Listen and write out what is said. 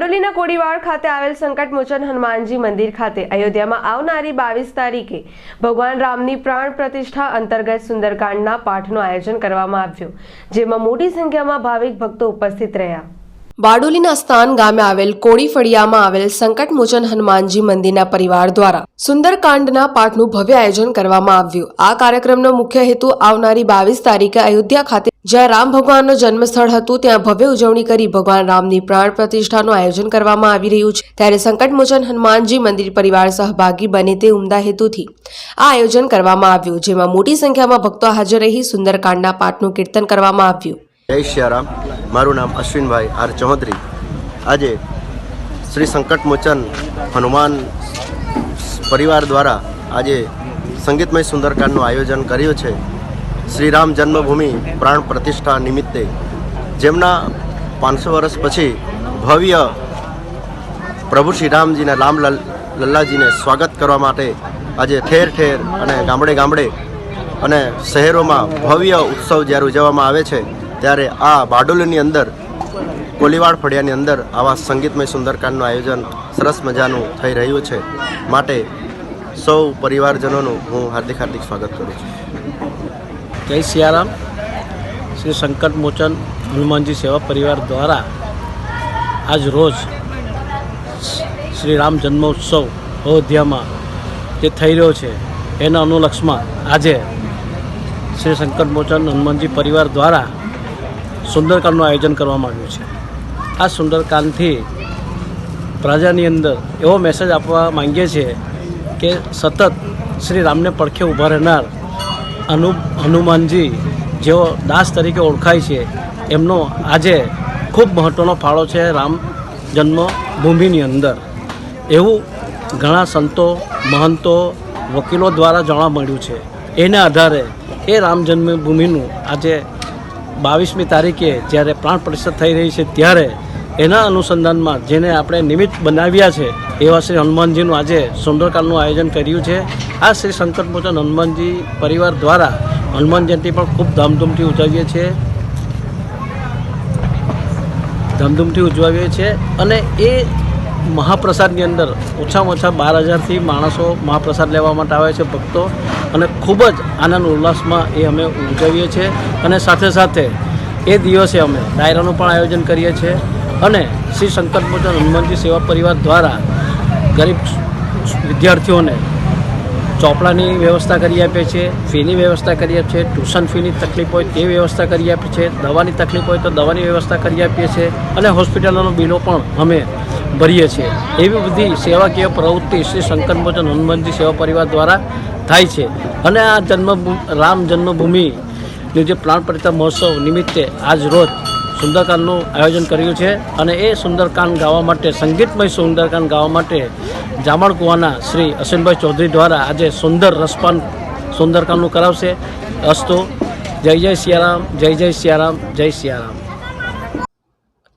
બારડોલીના કોડીવાડ ખાતે આવેલ સંકટમોચન હનુમાનજી મંદિર ખાતે અયોધ્યામાં આવનારી બાવીસ તારીખે ભગવાન રામની પ્રાણ પ્રતિષ્ઠા અંતર્ગત સુંદરકાંડના પાઠનું આયોજન કરવામાં આવ્યું, જેમાં મોટી સંખ્યામાં ભાવિક ભક્તો ઉપસ્થિત રહ્યા. બારડોલીના સ્થાન ગામે આવેલ કોળી ફળિયામાં આવેલ સંકટમોચન હનુમાનજી મંદિરના પરિવાર દ્વારા સુંદરકાંડના પાઠનું ભવ્ય આયોજન કરવામાં આવ્યું. આ કાર્યક્રમનો મુખ્ય હેતુ આવનારી બાવીસ તારીખે અયોધ્યા ખાતે જ્યાં રામ ભગવાનનો જન્મસ્થળ હતું, ત્યાં ભવ્ય ઉજવણી કરી ભગવાન રામની પ્રાણ પ્રતિષ્ઠાનું આયોજન કરવામાં આવી રહ્યું છે. ત્યારે સંકટમોચન હનુમાનજી મંદિર પરિવાર સહભાગી બને તે ઉમદા હેતુથી આ આયોજન કરવામાં આવ્યું, જેમાં મોટી સંખ્યામાં ભક્તો હાજર રહી સુંદરકાંડના પાઠનું કીર્તન કરવામાં આવ્યું. જય સિયારામ મારું નામ અશ્વિનભાઈ આર ચૌધરી. આજે શ્રી સંકટમોચન હનુમાન પરિવાર દ્વારા આજે સંગીતમય સુંદરકાંડનું આયોજન કર્યું છે. શ્રી રામ જન્મભૂમિ પ્રાણ પ્રતિષ્ઠા નિમિત્તે. જેમના પાંચસો વર્ષ પછી ભવ્ય પ્રભુ શ્રી રામજીના રામ લલ- લલ્લાજીને સ્વાગત કરવા માટે આજે ઠેર ઠેર અને ગામડે ગામડે અને શહેરોમાં ભવ્ય ઉત્સવ જ્યારે ઉજવવામાં આવે છે ત્યારે આ બારડોલીની અંદર, કોલીવાડ ફળિયાની અંદર આવા સંગીતમય સુંદરકાંડનું આયોજન સરસ મજાનું થઈ રહ્યું છે. માટે સૌ પરિવારજનોનું હું હાર્દિક હાર્દિક સ્વાગત કરું છું. જય સિયારામ. શ્રી સંકટ મોચન હનુમાનજી સેવા પરિવાર દ્વારા આજ રોજ શ્રી રામ જન્મોત્સવ અયોધ્યામાં જે થઈ રહ્યો છે, એના અનુલક્ષમાં આજે શ્રી સંકટ મોચન હનુમાનજી પરિવાર દ્વારા સુંદરકાંડનું આયોજન કરવામાં આવ્યું છે. આ સુંદરકાંડથી પ્રજાની અંદર એવો મેસેજ આપવા માંગીએ છીએ કે સતત શ્રી રામને પડખે ઊભા રહેનાર અનુ, હનુમાનજી જેઓ દાસ તરીકે ઓળખાય છે, એમનો આજે ખૂબ મહત્ત્વનો ફાળો છે રામ જન્મભૂમિની અંદર. એવું ઘણા સંતો, મહંતો, વકીલો દ્વારા જાણવા મળ્યું છે. એના આધારે એ રામ જન્મભૂમિનું આજે બાવીસમી તારીખે જ્યારે પ્રાણ પ્રતિષ્ઠા થઈ રહી છે ત્યારે એના અનુસંધાનમાં જેને આપણે નિમિત્ત બનાવ્યા છે, એવા શ્રી હનુમાનજીનું આજે સુંદરકાંડનું આયોજન કર્યું છે. આ શ્રી સંકટમોચન હનુમાનજી પરિવાર દ્વારા હનુમાન જયંતિ પણ ખૂબ ધામધૂમથી ઉજવીએ છીએ. ધામધૂમથી ઉજવાવીએ છીએ અને એ મહાપ્રસાદની અંદર ઓછામાં ઓછા બાર હજારથી માણસો મહાપ્રસાદ લેવા માટે આવે છે ભક્તો. અને ખૂબ જ આનંદ ઉલ્લાસમાં એ અમે ઉજવીએ છીએ. અને સાથે સાથે એ દિવસે અમે ડાયરાનું પણ આયોજન કરીએ છીએ. અને શ્રી સંકટમોચન હનુમાનજી સેવા પરિવાર દ્વારા ગરીબ વિદ્યાર્થીઓને ચોપડાની વ્યવસ્થા કરી આપીએ છીએ, ફીની વ્યવસ્થા કરી આપીએ છીએ, ટ્યુશન ફીની તકલીફ હોય તે વ્યવસ્થા કરી આપીએ છીએ, દવાની તકલીફ હોય તો દવાની વ્યવસ્થા કરી આપીએ છીએ. અને હોસ્પિટલોનું બિલો પણ અમે ભરીએ છીએ. એવી બધી સેવાકીય પ્રવૃત્તિ શ્રી શંકરમોચન હનુમાનજી સેવા પરિવાર દ્વારા થાય છે. અને આ જન્મ રામ જન્મભૂમિનું જે પ્રાણ પ્રતિતા મહોત્સવ નિમિત્તે આજ રોજ સુંદરકાંડનું આયોજન કર્યું છે. અને એ સુંદરકાંડ ગાવા માટે, સંગીતમય સુંદરકાંડ ગાવા માટે જામણ કુવાના શ્રી અશ્વિનભાઈ ચૌધરી દ્વારા આજે સુંદર રસપાન સુંદરકાંડનું કરાવશે. અસ્તુ. જય જય સિયારામ, જય જય સિયારામ જય Siyaram.